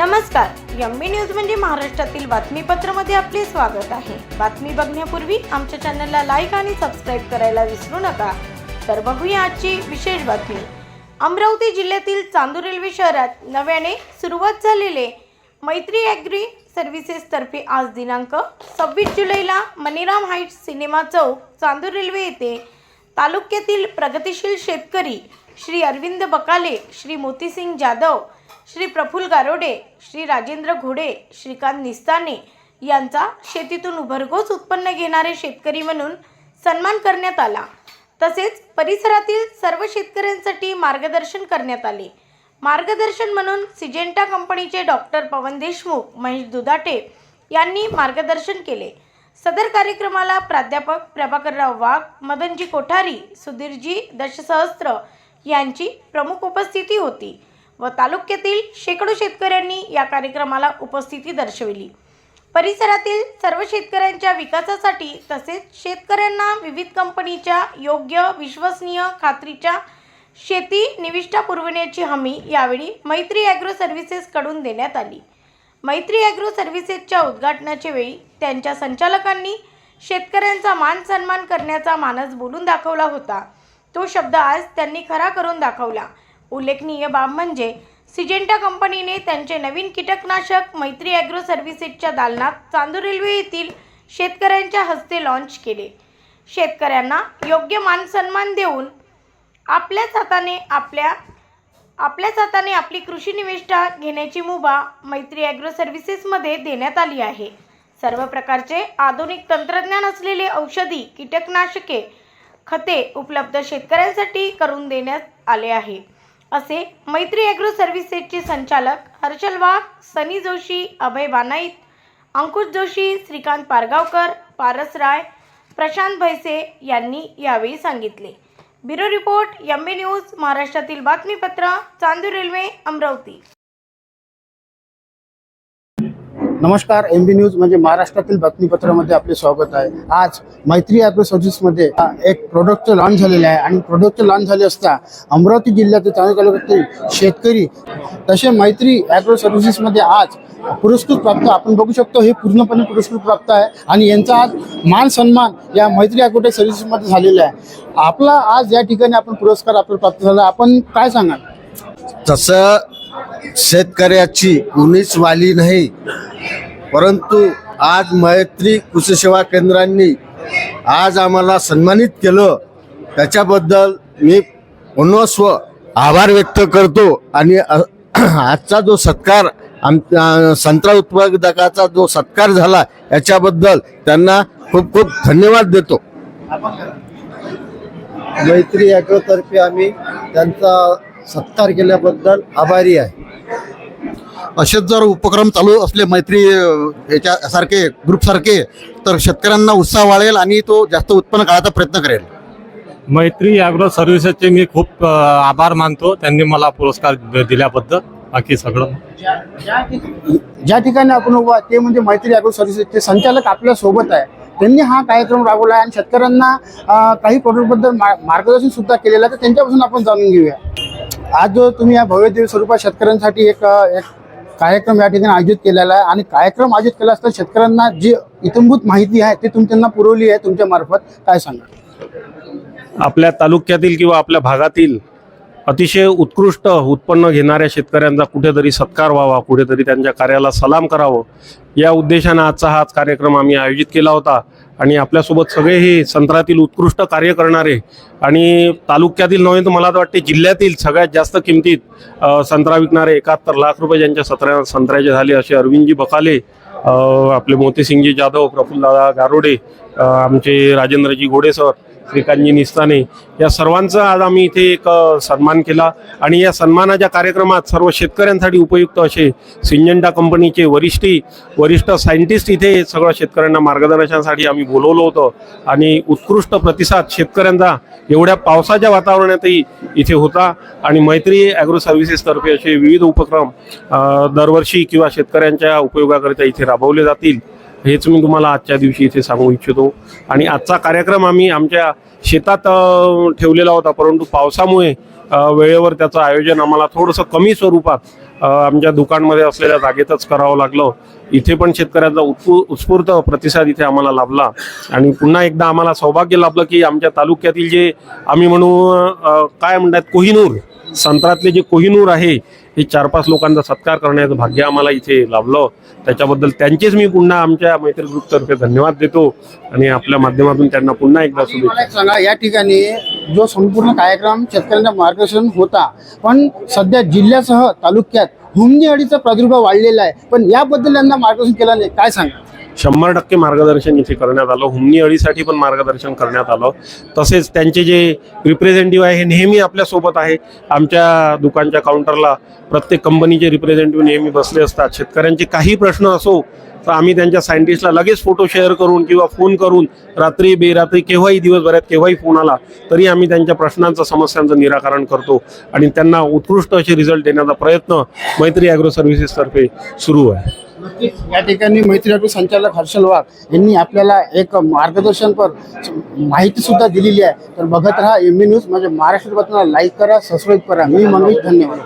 नमस्कार. M B news म्हणजे महाराष्ट्रातील बातमीपत्रामध्ये आपले स्वागत आहे. बातमी बघण्यापूर्वी आमच्या चॅनलला लाईक आणि सबस्क्राईब करायला विसरू नका. तर बघूया आजची विशेष बातमी. अमरावती जिल्ह्यातील चांदूर रेल्वे शहरात नव्याने सुरुवात झालेले मैत्री ॲग्री सर्व्हिसेसतर्फे आज दिनांक सव्वीस जुलैला मनीराम हाईट्स सिनेमा चौक चांदूर रेल्वे येथे तालुक्यातील प्रगतिशील शेतकरी श्री अरविंद बकाले श्री मोतीसिंग जाधव श्री प्रफुल गारोडे श्री राजेंद्र घोडे श्रीकांत निस्ताने यांचा शेतीतून भरघोस उत्पन्न घेणारे शेतकरी म्हणून सन्मान करण्यात आला. तसेच परिसरातील सर्व शेतकऱ्यांसाठी मार्गदर्शन करण्यात आले. मार्गदर्शन म्हणून सिजेंटा कंपनीचे डॉक्टर पवन देशमुख महेश दुधाटे यांनी मार्गदर्शन केले. सदर कार्यक्रमाला प्राध्यापक प्रभाकरराव वाघ मदनजी कोठारी सुधीरजी दशसहस्त्र यांची प्रमुख उपस्थिती होती. व तालुक्यातील शेकडो शेतकऱ्यांनी या कार्यक्रमाला उपस्थिती दर्शविली. परिसरातील सर्व शेतकऱ्यांच्या विकासासाठी तसेच शेतकऱ्यांना विविध कंपनीच्या योग्य विश्वसनीय खात्रीच्या शेती निविष्ठा पुरविण्याची हमी यावेळी मैत्री ॲग्रो सर्व्हिसेसकडून देण्यात आली. मैत्री ॲग्रो सर्व्हिसेसच्या उद्घाटनाच्या वेळी त्यांच्या संचालकांनी शेतकऱ्यांचा मान सन्मान करण्याचा मानस बोलून दाखवला होता. तो शब्द आज त्यांनी खरा करून दाखवला. उल्लेखनीय बाब म्हणजे सिजेंटा कंपनीने त्यांचे नवीन कीटकनाशक मैत्री ॲग्रो सर्व्हिसेसच्या दालनात चांदूर रेल्वे येथील शेतकऱ्यांच्या हस्ते लॉन्च केले. शेतकऱ्यांना योग्य मान सन्मान देऊन आपल्याच हाताने आपल्या आपल्याच हाताने आपली कृषी निविष्ठा घेण्याची मुभा मैत्री ॲग्रो सर्व्हिसेसमध्ये देण्यात आली आहे. सर्व प्रकारचे आधुनिक तंत्रज्ञान असलेले औषधी कीटकनाशके खते उपलब्ध शेतकऱ्यांसाठी करून देण्यात आले आहे. असे मैत्री ॲग्रो सर्व्हिसेसचे संचालक हर्षल वाघ सनी जोशी अभय बानाईत अंकुश जोशी श्रीकांत पारगावकर पारस राय प्रशांत भैसे यांनी यावेळी सांगितले. Bureau report M B news महाराष्ट्रातील बातमीपत्र चांदूर रेल्वे अमरावती. नमस्कार एम बी न्यूज म्हणजे महाराष्ट्रातील बातमीपत्रामध्ये आपले स्वागत आहे. आज मैत्री ॲग्रो सर्व्हिसमध्ये एक प्रोडक्टचं लॉन्च झालेलं आहे आणि प्रोडक्टचं लॉन्च झाले असता अमरावती जिल्ह्यातील चांगल्या तालुक्यातील शेतकरी तसे मैत्री ॲग्रो सर्व्हिसेसमध्ये आज पुरस्कृत प्राप्त आपण बघू शकतो हे पूर्णपणे पुरस्कृत प्राप्त आहे. आणि यांचा आज मान सन्मान या मैत्री ॲग्रोटेक सर्व्हिसेसमध्ये झालेला आहे. आपला आज या ठिकाणी आपण पुरस्कार आपल्याला प्राप्त झाला. आपण काय सांगाल? तसं शेतकऱ्याची कुणीच वाली नाही परंतु आज मैत्री कृषी सेवा केंद्रांनी आज आम्हाला सन्मानित केलं. त्याच्याबद्दल मी पुनस्व आभार व्यक्त करतो आणि आजचा जो सत्कार आम संत्रा उत्पादकाचा जो सत्कार झाला याच्याबद्दल त्यांना खूप खूप धन्यवाद देतो. मैत्री ॲग्रोतर्फे आम्ही त्यांचा सत्कार केल्याबद्दल आभारी आहे. असेच जर उपक्रम चालू असले मैत्री याच्या सारखे ग्रुप सारखे तर शेतकऱ्यांना उत्साह वाढेल आणि तो जास्त उत्पन्न काढायचा प्रयत्न करेल. मैत्री ॲग्रो सर्व्हिसेसचे मी खूप आभार मानतो. त्यांनी मला पुरस्कार दिल्याबद्दल. बाकी सगळं? ज्या ठिकाणी आपण उभा आहे, ते म्हणजे मैत्री ॲग्रो सर्व्हिसेसचे संचालक आपल्यासोबत आहे. त्यांनी हा कार्यक्रम राबवला आहे आणि शेतकऱ्यांना काही प्रोडक्टबद्दल मा- मार्गदर्शन सुद्धा केलेलं आहे. तर त्यांच्यापासून आपण जाणून घेऊया. आज जो तुम्ही या भव्य दिवस स्वरूपात शेतकऱ्यांसाठी एक एक कार्यक्रम या ठिकाणी आयोजित केलेला आहे. आणि कार्यक्रम आयोजित केला असता शेतकऱ्यांना जी इतंभूत माहिती आहे ती तुम्ही त्यांना पुरवली आहे तुमच्या मार्फत काय सांगा आपल्या तालुक्यातील किंवा आपल्या भागातील अतिशय उत्कृष्ट उत्पन्न घेणाऱ्या शेतकऱ्यांचा कुठेतरी सत्कार व्हावा कुठेतरी त्यांच्या कार्याला सलाम करावं या उद्देशानं आजचा हाच कार्यक्रम आम्ही आयोजित केला होता. आणि आपल्यासोबत सगळे हे संत्रातील उत्कृष्ट कार्य करणारे आणि तालुक्यातील नव्हे तर मला तर वाटते जिल्ह्यातील सगळ्यात जास्त किमतीत संत्रा विकणारे एकाहत्तर लाख रुपये ज्यांच्या सत्र्या संत्र्याचे झाले असे अरविंदजी बकाले आपले मोतीसिंगजी जाधव प्रफुल्लदादा गारोडे आमचे राजेंद्रजी घोडे सर श्रीकांतजी निस्ताने या सर्वांचा आज आम्ही इथे एक सन्मान केला. आणि या सन्मानाच्या कार्यक्रमात सर्व शेतकऱ्यांसाठी उपयुक्त असे सिंजंटा कंपनीचे वरिष्ठी वरिष्ठ सायंटिस्ट इथे सगळं शेतकऱ्यांना मार्गदर्शनासाठी आम्ही बोलवलं होतं. आणि उत्कृष्ट प्रतिसाद शेतकऱ्यांचा एवढ्या पावसाच्या वातावरणातही इथे होता. आणि मैत्री ॲग्रो सर्व्हिसेसतर्फे असे विविध उपक्रम दरवर्षी किंवा शेतकऱ्यांच्या उपयोगाकरिता इथे राबवले जातील. हेच मी तुम्हाला आजच्या दिवशी इथे सांगू इच्छितो. आणि आजचा कार्यक्रम आम्ही आमच्या शेतात ठेवलेला होता परंतु पावसामुळे वेळेवर त्याचं आयोजन आम्हाला थोडंसं कमी स्वरूपात आमच्या दुकानमध्ये असलेल्या जागेतच करावं लागलं. इथे पण शेतकऱ्यांचा उत्फू उत्स्फूर्त प्रतिसाद इथे आम्हाला लाभला. आणि पुन्हा एकदा आम्हाला सौभाग्य लाभलं की आमच्या तालुक्यातील जे आम्ही म्हणू काय म्हणतात कोहिनूर संत्रातले जे कोहिनूर आहे हे चार पाच लोकांचा सत्कार करण्याचं भाग्य आम्हाला इथे लाभलं. त्याच्याबद्दल त्यांचेच मी पुन्हा आमच्या मैत्री ग्रुपतर्फे धन्यवाद देतो आणि आपल्या माध्यमातून त्यांना पुन्हा एकदा शुभेच्छा. सांगा या ठिकाणी जो संपूर्ण कार्यक्रम शेतकऱ्यांना मार्गदर्शन होता पण सध्या जिल्ह्यासह तालुक्यात हुमणी अळीचा प्रादुर्भाव वाढलेला आहे. पण याबद्दल यांना मार्गदर्शन केलं नाही काय सांगा? शंभर टक्के मार्गदर्शन इथे करण्यात आलं. हुमनी अळीसाठी पण मार्गदर्शन करण्यात आलं. तसेच त्यांचे जे रिप्रेझेंटेटिव्ह आहे हे नेहमी आपल्यासोबत आहे. आमच्या दुकानच्या काउंटरला प्रत्येक कंपनीचे रिप्रेझेंटेटिव्ह नेहमी बसले असतात. शेतकऱ्यांचे काही प्रश्न असो तर आम्ही त्यांच्या सायंटिस्टला लगेच फोटो शेअर करून किंवा फोन करून रात्री बेरात्री केव्हाही दिवसभरात केव्हाही फोन आला तरी आम्ही त्यांच्या प्रश्नांचं समस्यांचं निराकरण करतो. आणि त्यांना उत्कृष्ट असे रिझल्ट देण्याचा प्रयत्न मैत्री ॲग्रो सर्व्हिसेसतर्फे सुरू आहे. नक्कीच. या ठिकाणी मैत्री नाटक संचालक हर्षल वाघ यांनी आपल्याला एक मार्गदर्शनपर माहिती सुद्धा दिलेली आहे. तर बघत राहा एम बी न्यूज म्हणजे महाराष्ट्र बातम्या लाईक करा सबस्क्राईब करा. मी मंगेश धन्यवाद.